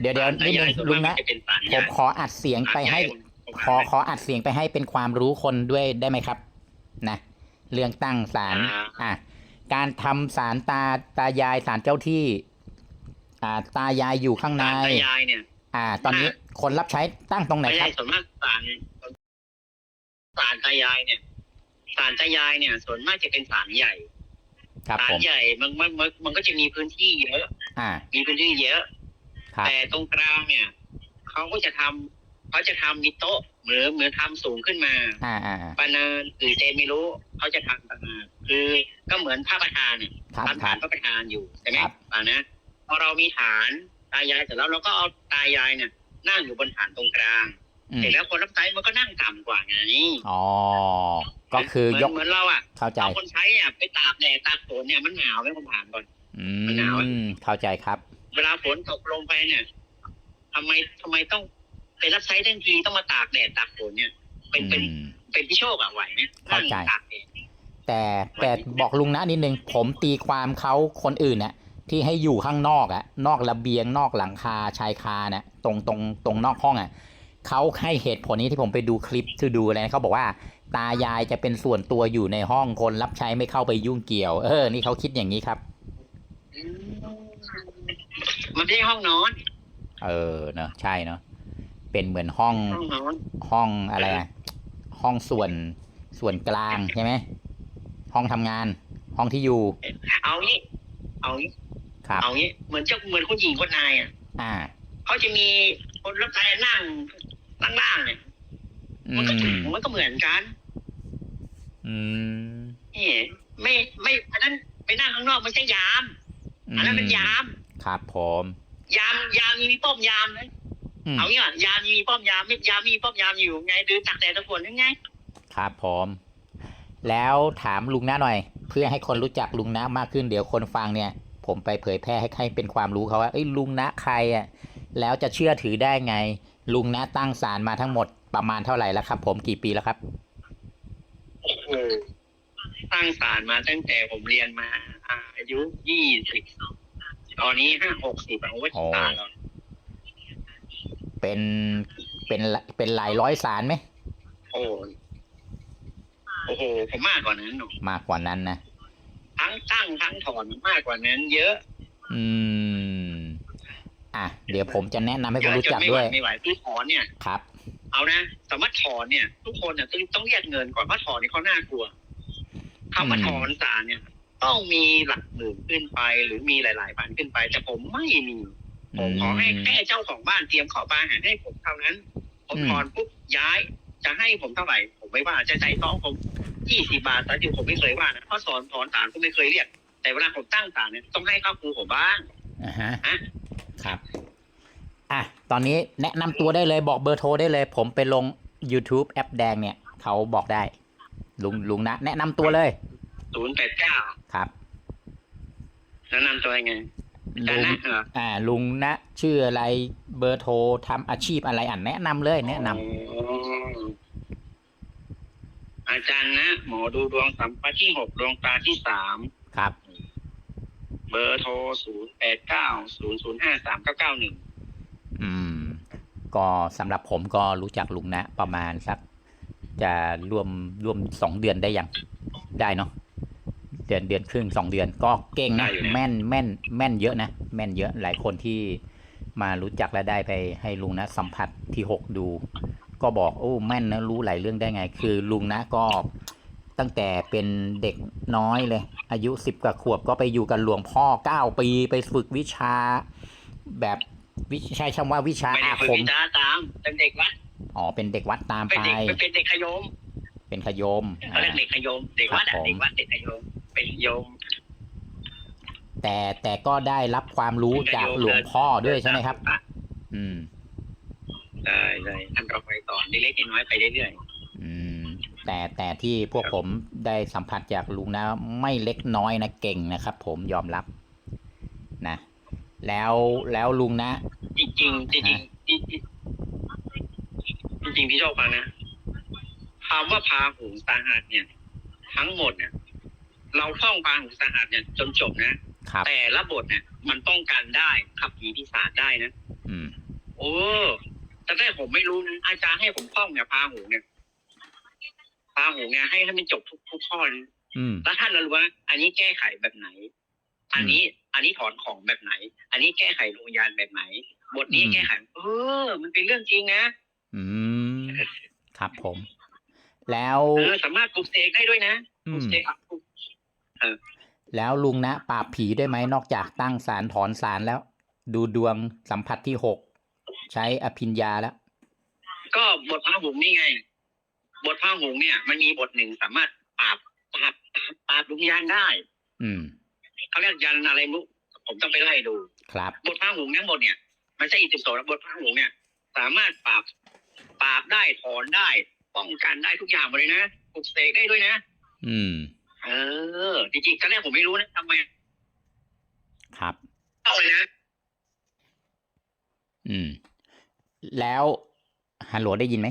เดี๋ยวเดี๋ยวนิดนึงส่วลุงมานะกจะเป็นสารผใหญ่มขออัดเสียงไปให้สารขอขออัดเสียงไปให้เป็นความรู้คนด้วยได้ไหมครับ นะเรื่องตั้งศาลอะการทำศาลตาตายายศาลเจ้าที่ อ่า ตายายอยู่ข้างในสารตายายเนี่ย อ่า ตอนนี้คนรับใช้ตั้งตรงไหนไม่คใช่รับส่วนมากสารสารตายายเนี่ยสารตายายเนี่ย ส่วนมากจะเป็นสารใหญ่ครับสารผมใหญ่มันมันมันมันก็จะมีพื้นที่เยอะอ่ามีพื้นที่เยอะ ครับ แต่ตรงกลางเนี่ยเขาก็จะทำเขาจะทำมีโต๊ะเหมือนเหมือนทำสูงขึ้นมาอ่าอ่าอ่าปานานหรือเจไม่รู้เขาจะทำปานานคือก็เหมือนพระประธานเนี่ยครับทำคฐารันบ พระประธานอยู่ใช่ไหมครับป่านะพอเรามีฐานตายายเสร็จแล้วเราก็เอาตายายเนี่ย นั่งอยู่บนฐานตรงกลางอืมเสร็จแล้วคนรับใช้มันก็นั่งต่ำกว่าไงอ๋อ ก็คือเหมืนยกเหมือนเราอะเข้าใจ เอาคนใช้อะไปตากแดดตากฝนเนี่ยมันหนาวไหมผมถามก่อน อืมันหนาวอะมเข้าใจครับ เวลาฝนตกลงไปเนี่ยทำไมทำไมต้องไปรับใช้ทันทีต้องมาตากแดดตากฝนเนี่ย เป็นเป็นอืมเป็นพี่โชคอะไหวไหมเข้าใจนั่งตากแดดแต่แต่บอกลุงนะนิดนึงผมตีความเขาคนอื่นน่ะที่ให้อยู่ข้างนอกอะนอกระเบียงนอกหลังคาชายคาน่ะตรงตรงตรงนอกห้องอะเขาให้เหตุผลนี้ที่ผมไปดูคลิปที่ดูอะไรนะเขาบอกว่า ตายายจะเป็นส่วนตัวอยู่ในห้องคนรับใช้ไม่เข้าไปยุ่งเกี่ยว เออ นี่เขาคิดอย่างนี้ครับ มันไม่ใช่ห้องนอน เออเนอะใช่เนอะเป็นเหมือนห้องห้องนอน ห้องอะไรอะห้องส่วนส่วนกลางใช่ไหมห้องทำงาน ห้องที่อยู่เอางี้ เอางี้ครับ เอางี้เหมือนเจ้าเหมือนคุณหญิงคนนายอะอ่า เขาจะมีคนรับใช้นั่งล่างๆเนี่ยอืมันก็มมันก็เหมือนกันอืมนี่ไม่ไม่อันนั้นไปนั่งข้างนอกมันใช่ยาม อันนั้นเป็นยาม ครับผมยามยามมีป้อมยามนะอืมเอางี้ก่อนยามมีป้อมยามไม่ยามมีป้อมยามอยู่ไงดูตักแดดตะฝนยังไงครับผมแล้วถามลุงนะหน่อย เพื่อให้คนรู้จักลุงนะมากขึ้นเดี๋ยวคนฟังเนี่ย ผมไปเผยแพร่ให้ใครเป็นความรู้เขาว่าเอ้ยลุงนะใครอะแล้วจะเชื่อถือได้ไง ลุงนะตั้งศาลมาทั้งหมดประมาณเท่าไหร่แล้วครับ ผมกี่ปีแล้วครับโอ้โหสร้างสารมาตั้งแต่ผมเรียนมาอ่าอายุยี่สิบ ตอนนี้ห้าหกสิบโอ้ยโอ้ ตายแล้วเป็นเป็นเป็นหลายร้อยศาลไหม โอ้ยโอ้โหผมมากกว่านั้นหนูมากกว่านั้นนะ ทั้งตั้งทั้งถอนมากกว่านั้น เยอะอืม อะ เดี๋ยวผมจะแนะนำให้เยคนอะรู้จนจักไม่ไหด้ววย ไม่ไหวคือถอนเนี่ย ครับ เอานะสามารถถอนเนี่ย ทุกคนเนี่ยต้องต้องเรียกเงินก่อนเพราะถอนนี่เขาน่ากลัวคำว่าอืม ถอนสารเนี่ย ต้องมีหลักหมื่นขึ้นไป หรือมีหลาย ๆ พันขึ้นไป แต่ผมไม่มีผมขอให้แค่เจ้าของบ้านเตรียมขอปลาอาหารให้ผมเท่านั้นผมถอนปุ๊บย้ายจะให้ผมเท่าไหร่ ผมไม่ว่าจะใจต้องผมยี่สิบาทแต่ที่ผมไม่เคยว่านะเพราะสอนถอนสารก็ไม่เคยเรียก แต่เวลาผมตั้งศาลเนี่ยต้องให้ข้าวครูผมบ้างอ่าฮะฮะครับ อะตอนนี้แนะนำตัวได้เลยบอกเบอร์โทรได้เลย ผมไปลง YouTube แอปแดงเนี่ย เขาบอกได้ ลุงลุงนะ แนะนำตัวเลย ศูนย์แปดเก้าครับแนะนำตัวยังไงลุนะงนะเอออ่า ลุงนะชื่ออะไรเบอร์โทรทำอาชีพอะไรอะแนะนำเลย แนะนำอ๋ออาจารย์นะ หมอดูดวงสัมปที่หกดวงตาที่สามครับ เบอร์โทรศูนย์แปดเก้าศูนย์ศูนย์ห้าสามเก้าเก้าหนึ่งอืม ก็สำหรับผมก็รู้จักลุงนะ ประมาณสัก จะรวมรวมสองเดือนได้ยัง ได้เนาะเดือนเดือนครึ่งสองเดือน ก็เก่งนะแม่นแม่นแม่นเยอะนะ แม่นเยอะหลายคนที่มารู้จักและได้ไปให้ลุงนะสัมผัสที่หกดู ก็บอกโอ้แม่นนะรู้หลายเรื่องได้ไง คือลุงนะก็ตั้งแต่เป็นเด็กน้อยเลย อายุสิบกว่าขวบก็ไปอยู่กับหลวงพ่อเก้าปีไปฝึกวิชาแบบวิใช้คำว่าวิชาไม่ได้อาฝึกคมวิชาตามเป็นเด็กวัดอ๋อเป็นเด็กวัดตามเป็นไปเด็กเป็นเด็กขยม เป็นขยมเขาเรียกอ่าเด็กขยมเด็กวัดครัอะบผมเด็กวัดเด็กขยม เป็นโยม แต่แต่ก็ได้รับความรู้จากหลวงพ่อด้วยใช่ไหมครับ อืมได้ได้ท่านก็ไปสอนเล็กๆน้อยๆไปเรื่อยอืม แต่แต่ที่พวกผมได้สัมผัสจากลุงนะ ไม่เล็กน้อยนะเก่งนะครับ ผมยอมรับนะแล้วแล้วลุงนะๆจริงๆจริงๆจริงๆจริงๆพี่โชคฟังนะคำว่าพาหูสาหัสเนี่ย ทั้งหมดเนี่ย เราท่องพาหูสาหัสเนี่ยจนจบนะ ครับ แต่ละบทเนี่ยมันป้องกันได้ขับผีปีศาจได้นะ อืม โอ้แต่แรกผมไม่รู้นะอาจารย์ให้ผมท่องเนี่ยพาหูเนี่ยพาหูเนี่ยให้ให้มันจบทุกทุกข้อเลยอืม แล้วท่านเรารู้ว่า อันนี้แก้ไขแบบไหน อันนี้ อันนี้ถอนของแบบไหน อันนี้แก้ไขดวงวิญญาณแบบไหน บทนี้อืม แก้ไข เออ มันเป็นเรื่องจริงนะอืม ครับผม แล้ว เออสามารถปลุกเสกได้ด้วยนะปอืลุกมเสกอะปลุก แล้วลุงนะปราบผีได้ไหมนอกจากตั้งสารถอนสารแล้ว ดูดวงสัมผัสที่หกใช้อภิญญาแล้ว ก็บทพระหงส์นี่ไง บทพระหงส์เนี่ย มันมีบทหนึ่งสามารถปราบปราบปราบปราบดวงวิญญาณได้ อืมเขาเรียกยันอะไรไม่รู้ผมต้องไปไล่ดู ครับ บทพระหงส์ทั้งหมดเนี่ยมันใช่อิติโสนะบทพระหงส์เนี่ย สามารถปราบปราบได้ถอนได้ ป้องกันได้ทุกอย่างหมดเลยนะปลุกเสกได้ด้วยนะ อืม เออ จริงๆตอนแรกผมไม่รู้นะทำไมครับเข้าเลยนะ อืม แล้วฮัลโหลได้ยินไหม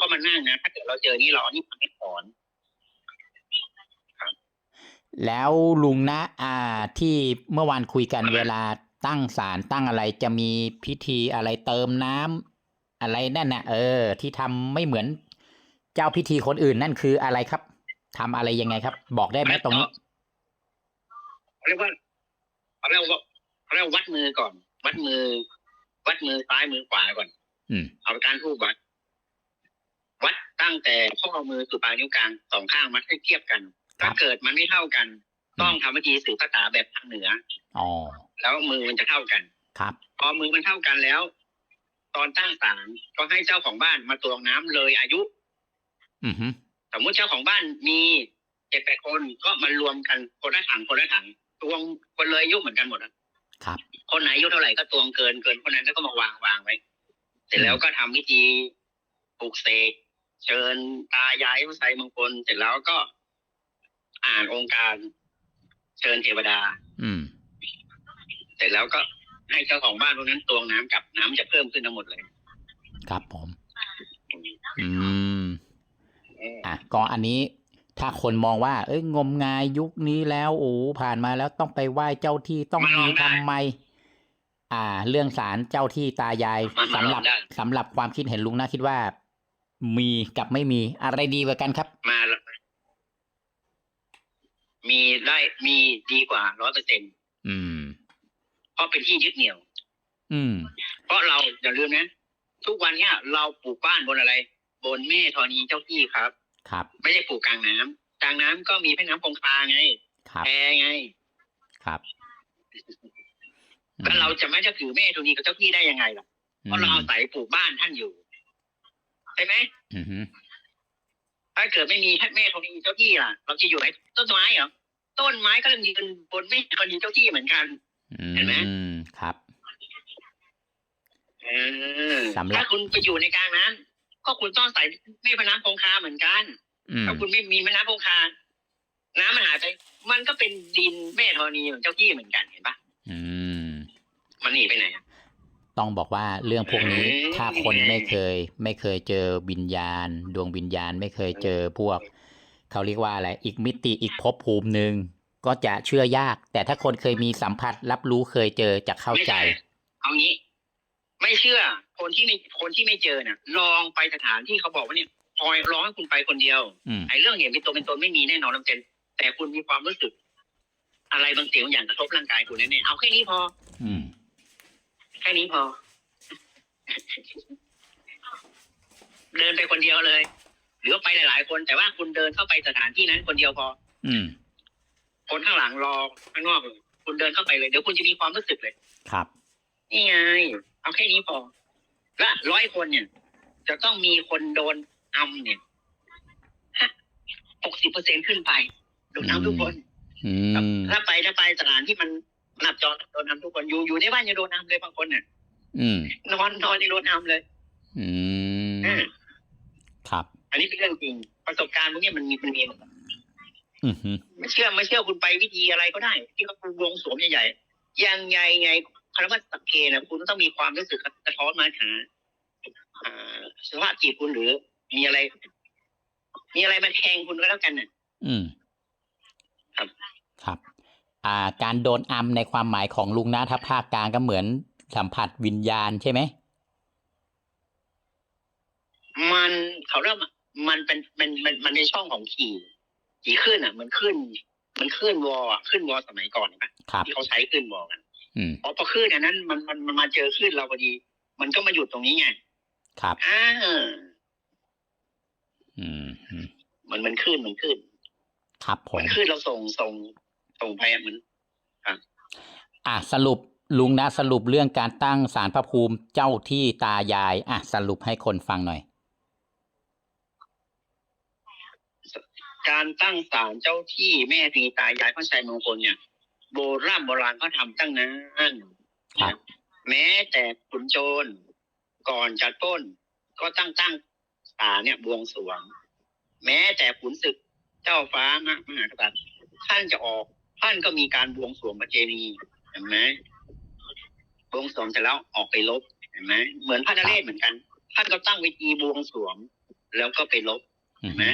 ก็มานั่งนะ ถ้าเกิดเราเจอนี่เราเอานี่มาให้ถอนแล้วลุงนะ อ่า ที่เมื่อวานคุยกันอะไรเวลาตั้งศาลตั้งอะไรจะมีพิธีอะไรเติมน้ำอะไรนั่นน่ะ เออ ที่ทำไม่เหมือน เจ้าพิธีคนอื่นนั่นคืออะไรครับทำอะไรยังไงครับ บอกได้ไหมตรงนี้เขาเรียกว่าเขาเรียกว่าเขาเรียกว่าวัดมือก่อน วัดมือ วัดมือซ้ายมือขวาก่อน อืมเอาการทูบวัด วัดตั้งแต่ข้อมือสุดปลายนิ้วกลางสองข้างมัดให้เทียบกันครัถ้าบเกิดมันไม่เท่ากัน ต้องทำวิธีสื่อภาษาแบบทางเหนืออ๋อแล้วมือมันจะเท่ากัน ครับ พอมือมันเท่ากันแล้ว ตอนตั้งศาลก็ให้เจ้าของบ้านมาตวงน้ำเลยอายุอือฮึ สมมุติเจ้าของบ้านมีเจ็ดแปดคนก็มารวมกันคนละถังคนละถังตวงคนเลยอายุเหมือนกันหมดอะครับ คนไหนอายุเท่าไหร่ก็ตวงเกินเกินคนนั้นแล้วก็มาวางวางไว้ เสร็จแล้วก็ทำพิธีปลุกเสกเชิญตายายพระไตรมงคลเสร็จแล้วก็ อ่านองค์การ เชิญเทวดา อืม เสร็จแล้วก็ให้เจ้าของบ้านตรงนั้นตวงน้ำกับน้ำจะเพิ่มขึ้นทั้งหมดเลย ครับผม อะก็อันนี้ถ้าคนมองว่า เอ้ยงมงายยุคนี้แล้วโอ้ผ่านมาแล้วต้องไปไหว้เจ้าที่ต้องมาลมีองได้ทำไม อ่า เรื่องสารเจ้าที่ตายายมาสำหรับลองได้สำหรับความคิดเห็นลุงนะคิดว่า มีกับไม่มีอะไรดีกว่ากันครับ มาแล้วมีได้มีดีกว่าร้อยเปอร์เซ็นอืม เพราะเป็นที่ยึดเหนี่ยว อืม เพราะเราอย่าลืมนะทุกวันเนี้ยเราปลูกบ้านบนอะไร บนแม่ธรณีเจ้าที่ครับ ครับ ไม่ได้ปลูกกลางน้ำกลางน้ำก็มีแม่น้ำคงคาไงครับแพไง ครับแล้วเราจะไม่จะถือแม่ธรณีกับเจ้าที่ได้ยังไงล่ะเพราะเราอาศัยปลูกบ้านท่านอยู่ใช่ไหมอืมอืมถ้าเกิดไม่มีท่านแม่ธรณีเจ้าที่ล่ะ เราจะอยู่ไหนต้นไม้เหรอต้นไม้ก็ยังยืนบนแม่ธรณีเจ้าที่เหมือนกันเห็นไหมอืมครับเออสำหรับถ้าคุณไปอยู่ในกลางน้ำ ก็คุณต้องใส่แม่พน้ำคงคาเหมือนกันอืมถ้าคุณไม่มีแม่น้ำคงคา น้ำมันหายไป มันก็เป็นดินแม่ธรณีของเจ้าที่เหมือนกันเห็นปะอืมมันหนีไปไหนอะต้องบอกว่าเรื่องพวกนี้เอ้ยถ้าคนไม่เคย ไม่เคยเจอวิญญาณ ดวงวิญญาณไม่เคยเจอพวก เขาเรียกว่าอะไรอีกมิติอีกภพภูมิหนึ่งก็จะเชื่อยาก แต่ถ้าคนเคยมีสัมผัสรับรู้เคยเจอจะเข้าไม่ใจใช่เอางี้ ไม่เชื่อคนที่ไม่คนที่ไม่เจอเนี่ยลองไปสถานที่เขาบอกว่าเนี่ยพอยร้องให้คุณไปคนเดียวอืม ไอ้เรื่องเห็นเป็นตัวเป็นตนไม่มีแน่นอนลำเจนแต่คุณมีความรู้สึก อะไรบางสิ่งบางอย่างกระทบร่างกายคุณแน่ๆเอาแค่นี้พอ อืม แค่นี้พอ เดินไปคนเดียวเลย หรือว่าไปหลาย ๆ คน แต่ว่าคุณเดินเข้าไปสถานที่นั้นคนเดียวพอ อืม คนข้างหลังรอข้างนอกเลยคุณเดินเข้าไปเลย เดี๋ยวคุณจะมีความรู้สึกเลย ครับ นี่ไง เอาแค่นี้พอและร้อยคนเนี่ย จะต้องมีคนโดนอำเนี่ยหกสิบเปอร์เซ็นขึ้นไปโดนอำทุกคนอืมถ้าไปถ้าไปสถานที่มันหนับจอโดนอำทุกคนอยู่อยู่ในบ้านยังโดนอำเลยบางคนเนี่ยอืมนอนนอนยังโดนอำเลย อืมอ่าครับ อันนี้เป็นเรื่องจริง ประสบการณ์พวกเนี้ยมันมีมันมีอือฮึไม่เชื่อไม่เชื่อคุณไปวิธีอะไรก็ได้ ที่เขาวงสวมใหญ่ๆยังไงไง คำว่าสังเกตนะคุณต้องมีความรู้สึกสะท้อนมาหาอ่าสภาพจิตคุณหรือ มีอะไร มีอะไรมาแทงคุณก็แล้วกันน่ะ อืม ครับ ครับ อ่า การโดนอัมในความหมายของลุงนะถ้าภาคกลางก็เหมือนสัมผัสวิญญาณใช่ไหมมันเขาเรียกว่ามันเป็นมันมันมันในช่องของขี่ขี่ขึ้นอะ มันขึ้น มันขึ้นวอลอะขึ้นวอลสมัยก่อนนะครับที่เขาใช้ขึ้นวอลกัน อืมพอพอขึ้นอันนั้นมันมันมันมาเจอขึ้นเราพอดี มันก็มาหยุดตรงนี้ไงครับอ่าอืมอืมมันมันขึ้นมันขึ้นครับผมัมนขึ้นเราส่งส่งส่งไปอะเหมือนอะสรุปลุงนะสรุปเรื่องการตั้งศาลพระภูมิเจ้าที่ตายาย อะ สรุปให้คนฟังหน่อย การตั้งศาลเจ้าที่แม่พีตายายพระชัยมงคลเนี่ย โบราณโบราณก็ทำตั้งนานครับแม้แต่ขุนโจรก่อนจะต้น ก็ตั้งตั้งศาลเนี่ยบวงสรวง แม้แต่ขุนศึกเจ้าฟ้ามหามหากษัตริย์ท่านจะออกท่านก็มีการบวงสรวงพระเจดีย์เห็นไหมบวงสรวงเสร็จแล้วออกไปลบเห็นไหมเหมือนพระนเรศเหมือนกัน ท่านก็ตั้งเวทีบวงสรวง แล้วก็ไปลบอืเห็มนไหม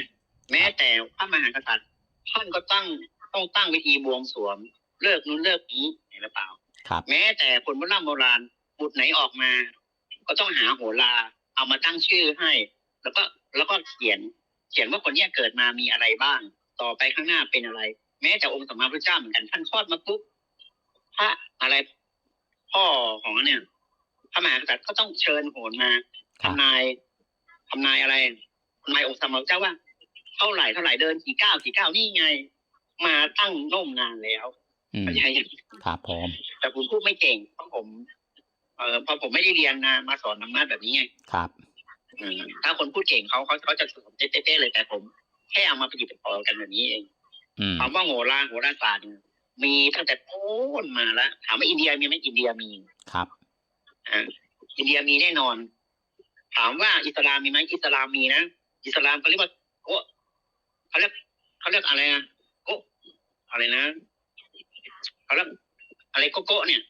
แม้แต่พระมหากษัตริย์ท่านก็ตั้งต้องตั้งเวทีบวงสรวง เลิกนู้นเลิกนี้เห็นหรือเปล่าครับ แม้แต่คนโบราณโบราณบุตรไหนออกมา ก็ต้องหาโหราเอามาตั้งชื่อให้ แล้วก็แล้วก็เขียน เขียนว่าคนเนี้ยเกิดมามีอะไรบ้าง ต่อไปข้างหน้าเป็นอะไร แม้แต่องค์สมมาพระเจ้าเหมือนกันท่านคลอดมาปุ๊บพระอะไรพ่อของเนี่ยพระมหากษัตริย์ก็ต้องเชิญโหรมาครับทำนายทำนายอะไรทำนายองค์สมมาพระเจ้าว่า เท่าไหร่เท่าไหร่เดินกี่ก้าวกี่ก้าวนี่ไง มาตั้งโน่มนานแล้วอืม เข้าใจยังครับผมแต่ผมพูดไม่เก่งเพราะผม เอ่อพอผมไม่ได้เรียนนะมาสอนธรรมะแบบนี้ไงครับอืมถ้าคนพูดเก่งเขาเขาเขาจะสอนเต้ๆเลยแต่ผม แค่เอามาประดิษฐ์ประต่อกันแบบนี้เองอืมคำว่าโหราโหราศาสตร์เนี่ยมีตั้งแต่โน้นมาแล้วถามว่าอินเดียมีไหมอินเดียมีครับอ่าอินเดียมีแน่นอน ถามว่าอิสลามมีไหมอิสลามมีนะอิสลามเขาเรียกว่าโอ้เขาเรียกเขาเรียกอะไรนะโอ้อะไรนะ เขาเรียกอะไรโกโก้เนี่ย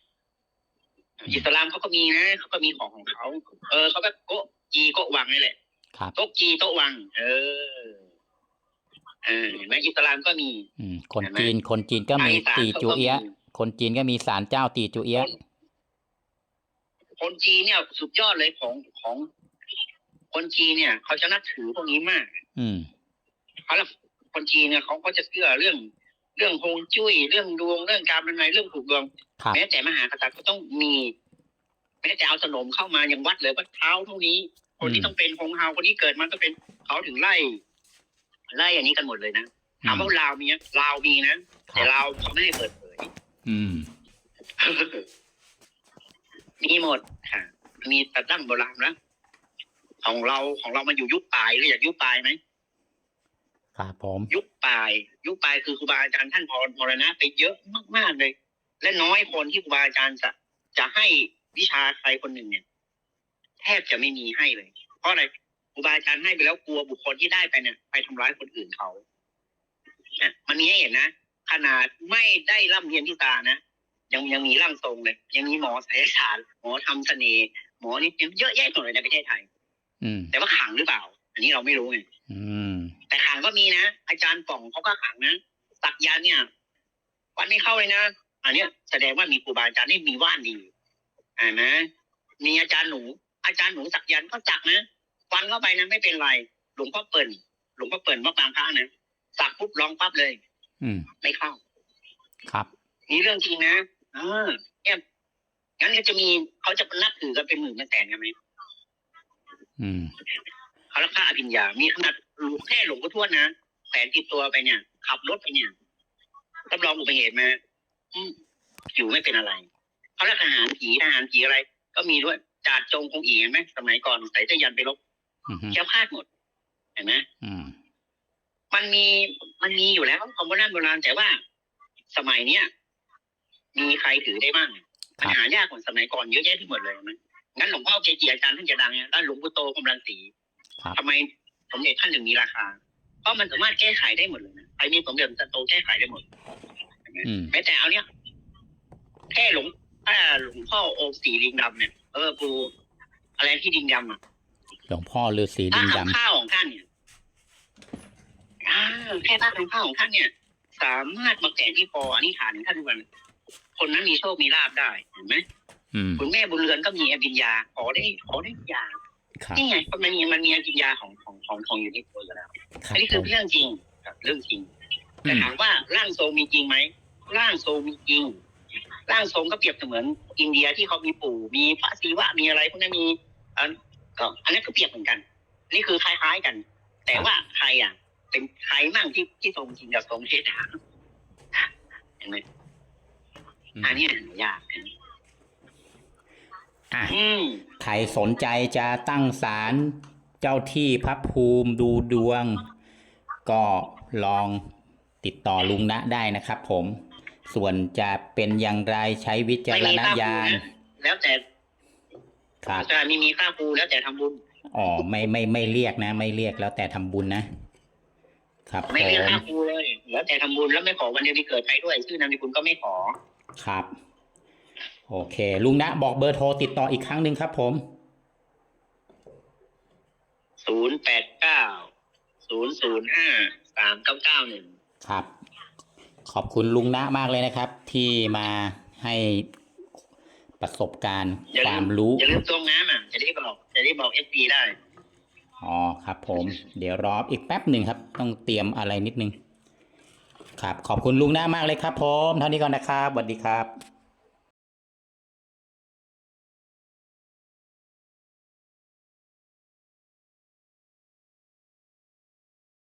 อิสลามเขาก็มีนะเขาก็มีของของเขาเออเขาก็โกะจีโกะวังนี่แหละครับโต๊ะจีโต๊ะวัง เออเออเห็นไหมอิสลามก็มี อืม คนจีน คนจีนก็มีภาคอีสานตีจูเอียะเขาก็มีคนจีนก็มีศาลเจ้าตีจูเอียะคนจีนเนี่ยสุดยอดเลยของของ คนจีนเนี่ย เขาจะนับถือพวกนี้มาก อืมเขาละคนจีนเนี่ยเขาก็จะเชื่อเรื่อง เรื่องฮวงจุ้ยเรื่องดวงเรื่องการเป็นไงเรื่องผูกดวงครับแม้แต่มหากษัตริย์ก็ต้องมีแม้แต่เอาสนมเข้ามายังวัดเลยว่าเท้าเท่านี้ คนที่ต้องเป็นฮงเฮาคนที่เกิดมาต้องเป็นเขาถึงไล่ไล่อันนี้กันหมดเลยนะถามว่าลาวมีไหมลาวมีนะคแต่รับลาวเขาไม่ให้เปิดเผยอืมมีหมดค่ะ มีแต่ตั้งโบราณนะของเราของเรามันอยู่ยุคปลายหรืออยากยุคปลายไหม ครับผมยุคปลาย ยุคปลายคือครูบาอาจารย์ท่านพอมรณะไปเยอะมากๆเลย และน้อยคนที่ครูบาอาจารย์จะจะให้วิชาใครคนหนึ่งเนี่ย แทบจะไม่มีให้เลย เพราะอะไรครูบาอาจารย์ให้ไปแล้วกลัวบุคคลที่ได้ไปเนี่ย ไปทำร้ายคนอื่นเขานะมันมีให้เห็นนะขนาดไม่ได้ร่ำเรียนที่ตานะยังยังมีร่างทรงเลย ยังมีหมอไสยศาสตร์หมอทำเสน่ห์หมอนี่เยอะแยะหมดเลยในประเทศไทย อืมแต่ว่าขังหรือเปล่า อันนี้เราไม่รู้ไงอืม แต่ขังก็มีนะ อาจารย์ป่องเขาก็ขังนะสักยันต์เนี่ยวันไม่เข้าเลยนะอันเนี้ยแสดงว่ามีครูบาอาจารย์ที่มีว่านดีอ่านะมีอาจารย์หนู อาจารย์หนูสักยันต์ก็จักนะฟันเข้าไปนะไม่เป็นไรหลวงพ่อเปิ่นหลวงพ่อเปิ่นวัดบางพระนะสักปุ๊บร้องปั๊บเลย อืม ไม่เข้า ครับนี่เรื่องจริงนะเออเนี่ยงั้นก็จะมีเขาจะนับถือกันเป็นหมื่นเป็นแสนกันไหมอืม เขารักษาอภิญญา มีขนาดหลวงแค่หลวงพ่อทวดนะแขวนติดตัวไปเนี่ย ขับรถไปเนี่ยรับรองอุบัติเหตุมาอืมอยู่ไม่เป็นอะไรเขาเรียกทหารผีทหารผีอะไร ก็มีด้วยจาดจงคงอีเห็นไหมสมัยก่อนใส่เสื้อยันไปรบอืมแค่พลาดหมดเห็นไหมอืมมันมีมันมีอยู่แล้วของโบราณโบราณแต่ว่า สมัยเนี้ยมีใครถือได้บ้างปัญหายากกว่าสมัยก่อนเยอะแยะที่หมดเลยนะงั้นหลวงพ่อเกจิอาจารย์ท่านจะดังเนี่ยแล้วหลวงปู่โตกำลังสีครับ ทำไมสมเด็จท่านถึงมีราคา เพราะมันสามารถแก้ไขได้หมดเลยนะใครมีสมเด็จจะโตแก้ไขได้หมดอืมแม้แต่เอาเนี้ยแค่หลวงถ้าหลวงพ่อองค์สีลิงดำเนี่ยเออปูอะไรที่ดิงดำอะหลวงพ่อฤาษีถ้าลิงดทำข้าวของท่านเนี่ยอ่าแค่ถ้าทำข้าวของท่านเนี่ย สามารถมาแกะที่คออันนี้ฐานของท่านทุกวันคนนั้นมีโชคมีลาบได้เห็นไหมำอืมคุณแม่บุญเรือนก็มีอภิญญาขอได้ขอได้ทุกอย่าง ครับนี่ไงมันมีมันมีอภิญญาของของของของอยู่ที่ตัวอยู่แล้วครัอับนนี้ผคือมเรื่องจริงครับเรื่องจริงอืแต่มถามว่าร่างทรงมีจริงไหมร่างทรงมีจริงร่างทรงก็เปรียบเสมือนอินเดียที่เขามีปู่มีพระศิวะมีอะไรพวกนั้นมีอันก็อันนั้นก็เปรียบเหมือนกัน นี่คือคล้ายๆกัน แต่ว่าใครอะ เป็นใครมั่งที่ที่ทรงจริงกับทรงเทศาเห็นไหมอืมอันนี้หายากอันนี้ อะอืมใครสนใจจะตั้งศาลเจ้าที่พระภูมิดูดวง ก็ลองติดต่อลุงนะได้นะครับผม ส่วนจะเป็นอย่างไรใช้วิจารณญาณแล้วแต่ครับจะมีมีค่าครูแล้วแต่ทำบุญอ๋อไม่ไม่ไม่เรียกนะ ไม่เรียกแล้วแต่ทำบุญนะครับผไม่เรียกมค่าครูเลยแล้วแต่ทำบุญแล้วไม่ขอวันเดือนปีเกิดใครด้วย ชื่อนามสกุลก็ไม่ขอครับ โอเค ลุงนะ บอกเบอร์โทรติดต่ออีกครั้งหนึ่งครับ ผมศูนย์แปดเก้าศูนย์ศูนย์ห้าสามเก้าเก้าหนึ่งครับ ขอบคุณลุงนะมากเลยนะครับ ที่มาให้ประสบการณ์อย่าคลืวามมรู้อย่าลืมตรงน้ำอะจะได้บอกจะได้บอกเอฟซีได้อ๋อครับ ผม เดี๋ยวรออีกแป๊บหนึ่งครับ ต้องเตรียมอะไรนิดนึง ครับ ขอบคุณลุงนะมากเลยครับ ผม เท่านี้ก่อนนะครับสวัสดีครับ